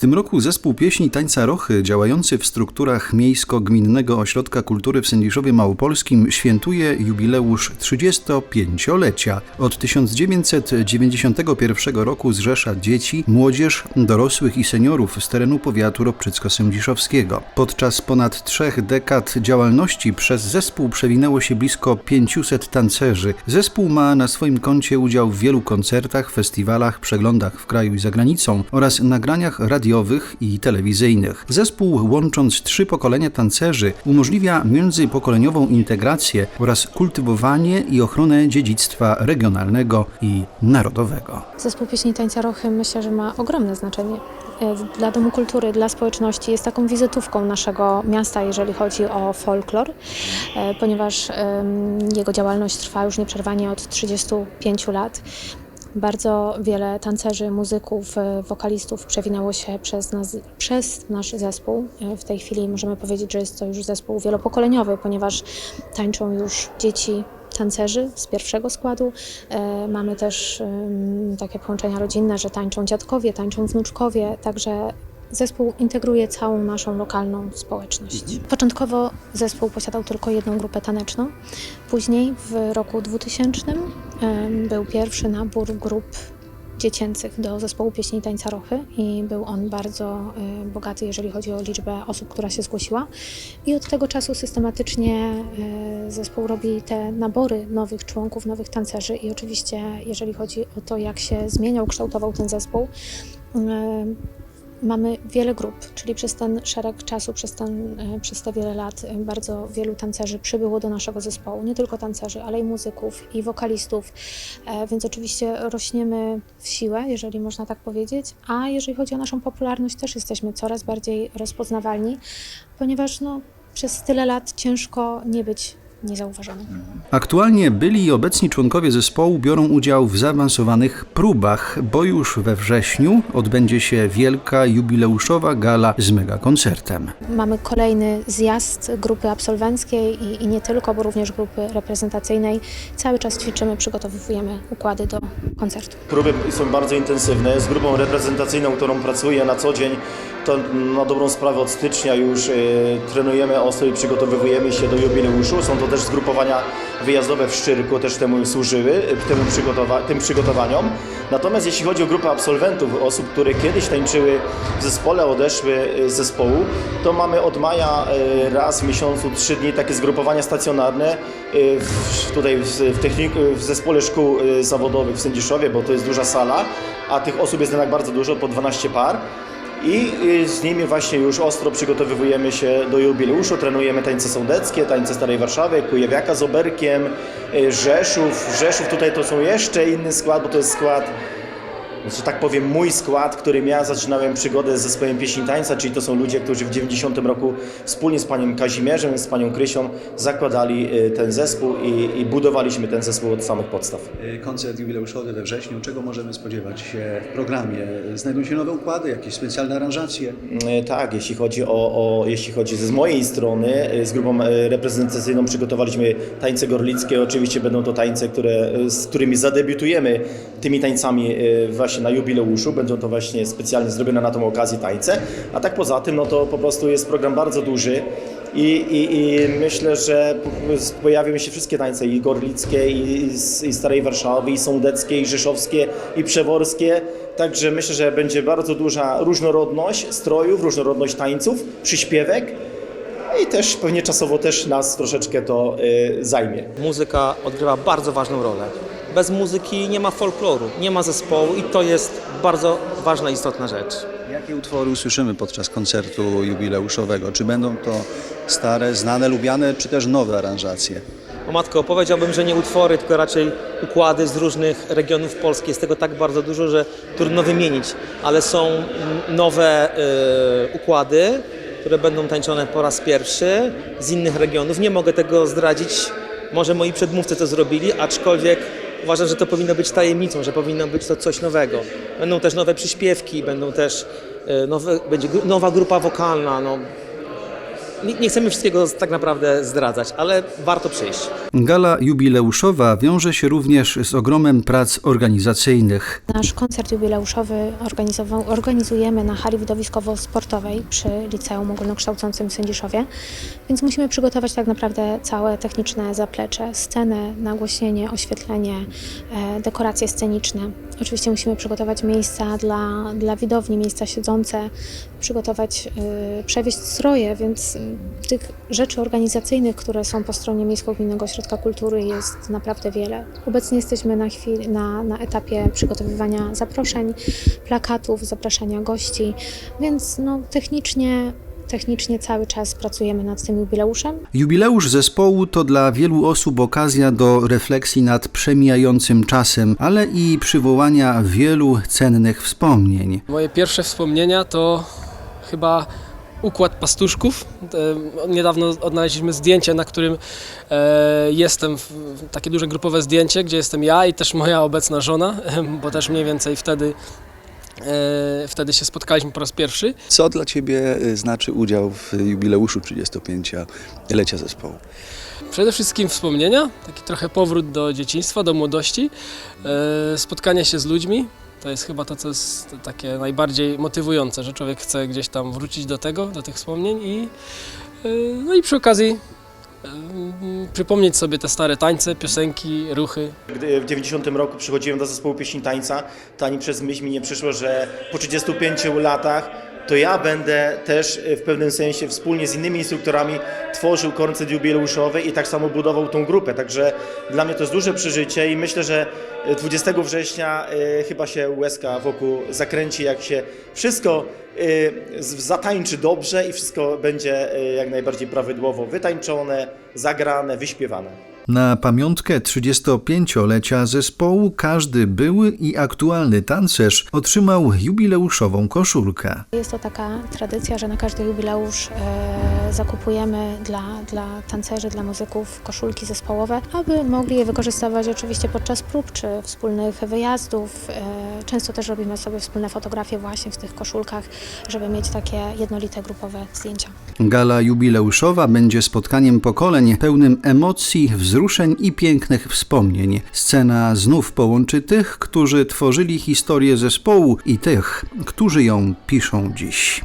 tym roku zespół pieśni tańca Rochy, działający w strukturach Miejsko-Gminnego Ośrodka Kultury w Sędziszowie Małopolskim, świętuje jubileusz 35-lecia. Od 1991 roku zrzesza dzieci, młodzież, dorosłych i seniorów z terenu powiatu ropczycko-sędziszowskiego. Podczas ponad trzech dekad działalności przez zespół przewinęło się blisko 500 tancerzy. Zespół ma na swoim koncie udział w wielu koncertach, festiwalach, przeglądach w kraju i za granicą oraz nagraniach radiowych i telewizyjnych. Zespół, łącząc trzy pokolenia tancerzy, umożliwia międzypokoleniową integrację oraz kultywowanie i ochronę dziedzictwa regionalnego i narodowego. Zespół Pieśni Tańca Rochy myślę, że ma ogromne znaczenie e, dla Domu Kultury, dla społeczności. Jest taką wizytówką naszego miasta, jeżeli chodzi o folklor, e, ponieważ jego działalność trwa już nieprzerwanie od 35 lat. Bardzo wiele tancerzy, muzyków, e, wokalistów przewinęło się przez, nas, przez nasz zespół. E, W tej chwili możemy powiedzieć, że jest to już zespół wielopokoleniowy, ponieważ tańczą już dzieci tancerzy z pierwszego składu. E, Mamy też takie połączenia rodzinne, że tańczą dziadkowie, tańczą wnuczkowie, także zespół integruje całą naszą lokalną społeczność. Początkowo zespół posiadał tylko jedną grupę taneczną. Później w roku 2000 em, był pierwszy nabór grup dziecięcych do zespołu pieśni i tańca Rochy i był on bardzo e, bogaty, jeżeli chodzi o liczbę osób, która się zgłosiła. I od tego czasu systematycznie e, zespół robi te nabory nowych członków, nowych tancerzy i oczywiście jeżeli chodzi o to, jak się zmieniał, kształtował ten zespół, e, Mamy wiele grup, czyli przez ten szereg czasu, przez, ten, e, przez te wiele lat e, bardzo wielu tancerzy przybyło do naszego zespołu. Nie tylko tancerzy, ale i muzyków, i wokalistów, E, więc oczywiście rośniemy w siłę, jeżeli można tak powiedzieć. A jeżeli chodzi o naszą popularność, też jesteśmy coraz bardziej rozpoznawalni, ponieważ no, przez tyle lat ciężko nie być niezauważonym. Aktualnie byli i obecni członkowie zespołu biorą udział w zaawansowanych próbach, bo już we wrześniu odbędzie się wielka jubileuszowa gala z megakoncertem. Mamy kolejny zjazd grupy absolwenckiej i, i nie tylko, bo również grupy reprezentacyjnej. Cały czas ćwiczymy, przygotowujemy układy do koncertu. Próby są bardzo intensywne. Z grupą reprezentacyjną, którą pracuję na co dzień, to na dobrą sprawę od stycznia już e, trenujemy ostro i przygotowujemy się do jubileuszu. Są to też zgrupowania wyjazdowe w Szczyrku, też temu służyły, e, temu przygotowa- tym przygotowaniom. Natomiast jeśli chodzi o grupę absolwentów, osób, które kiedyś tańczyły w zespole, odeszły e, z zespołu, to mamy od maja raz w miesiącu, trzy dni takie zgrupowania stacjonarne w, tutaj w, w, w zespole szkół zawodowych w Sędziszowie, bo to jest duża sala, a tych osób jest jednak bardzo dużo, po 12 par. I y, z nimi właśnie już ostro przygotowujemy się do jubileuszu, trenujemy tańce sądeckie, tańce Starej Warszawy, Kujewiaka z Oberkiem, y, Rzeszów. Rzeszów tutaj to są jeszcze inny skład, bo to jest skład, że tak powiem, mój skład, którym ja zaczynałem przygodę z zespołem pieśni tańca, czyli to są ludzie, którzy w 90 roku wspólnie z panią Kazimierzem, z panią Krysią zakładali y, ten zespół i, i budowaliśmy ten zespół od samych podstaw. Koncert jubileuszowy we wrześniu. Czego możemy spodziewać się w programie? Znajdą się nowe układy, jakieś specjalne aranżacje? E, Tak, jeśli chodzi o, o jeśli chodzi z mojej strony, z grupą reprezentacyjną przygotowaliśmy tańce gorlickie. Oczywiście będą to tańce, które, z którymi zadebiutujemy tymi tańcami właśnie na jubileuszu. Będą to właśnie specjalnie zrobione na tą okazję tańce. A tak poza tym, no to po prostu jest program bardzo duży. I, i, I myślę, że po- pojawią się wszystkie tańce i gorlickie, i, i Starej Warszawy, i sądeckie, i rzeszowskie, i przeworskie. Także myślę, że będzie bardzo duża różnorodność strojów, różnorodność tańców, przyśpiewek i też pewnie czasowo też nas troszeczkę to y, zajmie. Muzyka odgrywa bardzo ważną rolę. Bez muzyki nie ma folkloru, nie ma zespołu i to jest bardzo ważna, istotna rzecz. Jakie utwory usłyszymy podczas koncertu jubileuszowego? Czy będą to stare, znane, lubiane, czy też nowe aranżacje? O matko, powiedziałbym, że nie utwory, tylko raczej układy z różnych regionów Polski. Jest tego tak bardzo dużo, że trudno wymienić, ale są nowe y, układy, które będą tańczone po raz pierwszy z innych regionów. Nie mogę tego zdradzić, może moi przedmówcy to zrobili, aczkolwiek uważam, że to powinno być tajemnicą, że powinno być to coś nowego. Będą też nowe przyśpiewki, będą też y, nowe, będzie nowa grupa wokalna. No, nie, nie chcemy wszystkiego tak naprawdę zdradzać, ale warto przyjść. Gala jubileuszowa wiąże się również z ogromem prac organizacyjnych. Nasz koncert jubileuszowy organizujemy na hali widowiskowo-sportowej przy Liceum Ogólnokształcącym w Sędziszowie, więc musimy przygotować tak naprawdę całe techniczne zaplecze, scenę, nagłośnienie, oświetlenie, e, dekoracje sceniczne. Oczywiście musimy przygotować miejsca dla, dla widowni, miejsca siedzące, przygotować, y, przewieźć stroje, więc y, tych rzeczy organizacyjnych, które są po stronie Miejsko-Gminnego Ośrodka Kultury jest naprawdę wiele. Obecnie jesteśmy na, chwili, na, na etapie przygotowywania zaproszeń, plakatów, zapraszania gości, więc no, technicznie, technicznie cały czas pracujemy nad tym jubileuszem. Jubileusz zespołu to dla wielu osób okazja do refleksji nad przemijającym czasem, ale i przywołania wielu cennych wspomnień. Moje pierwsze wspomnienia to chyba układ pastuszków. E, Niedawno odnaleźliśmy zdjęcie, na którym e, jestem, takie duże grupowe zdjęcie, gdzie jestem ja i też moja obecna żona, bo też mniej więcej wtedy, e, wtedy się spotkaliśmy po raz pierwszy. Co dla Ciebie znaczy udział w jubileuszu 35-lecia zespołu? Przede wszystkim wspomnienia, taki trochę powrót do dzieciństwa, do młodości, spotkanie się z ludźmi. To jest chyba to, co jest takie najbardziej motywujące, że człowiek chce gdzieś tam wrócić do tego, do tych wspomnień i, e, no i przy okazji e, przypomnieć sobie te stare tańce, piosenki, ruchy. Gdy w 90 roku przychodziłem do zespołu pieśni tańca, to ani przez myśl mi nie przyszło, że po 35 latach to ja będę też e, w pewnym sensie wspólnie z innymi instruktorami tworzył koncert jubileuszowy i tak samo budował tą grupę. Także dla mnie to jest duże przeżycie i myślę, że e, 20 września e, chyba się łezka wokół zakręci, jak się wszystko e, zatańczy dobrze i wszystko będzie e, jak najbardziej prawidłowo wytańczone, zagrane, wyśpiewane. Na pamiątkę 35-lecia zespołu każdy były i aktualny tancerz otrzymał jubileuszową koszulkę. Jest to taka tradycja, że na każdy jubileusz e, zakupujemy dla, dla tancerzy, dla muzyków koszulki zespołowe, aby mogli je wykorzystywać oczywiście podczas prób czy wspólnych wyjazdów. E, często też robimy sobie wspólne fotografie właśnie w tych koszulkach, żeby mieć takie jednolite grupowe zdjęcia. Gala jubileuszowa będzie spotkaniem pokoleń pełnym emocji, wzruszeń i pięknych wspomnień. Scena znów połączy tych, którzy tworzyli historię zespołu i tych, którzy ją piszą dziś.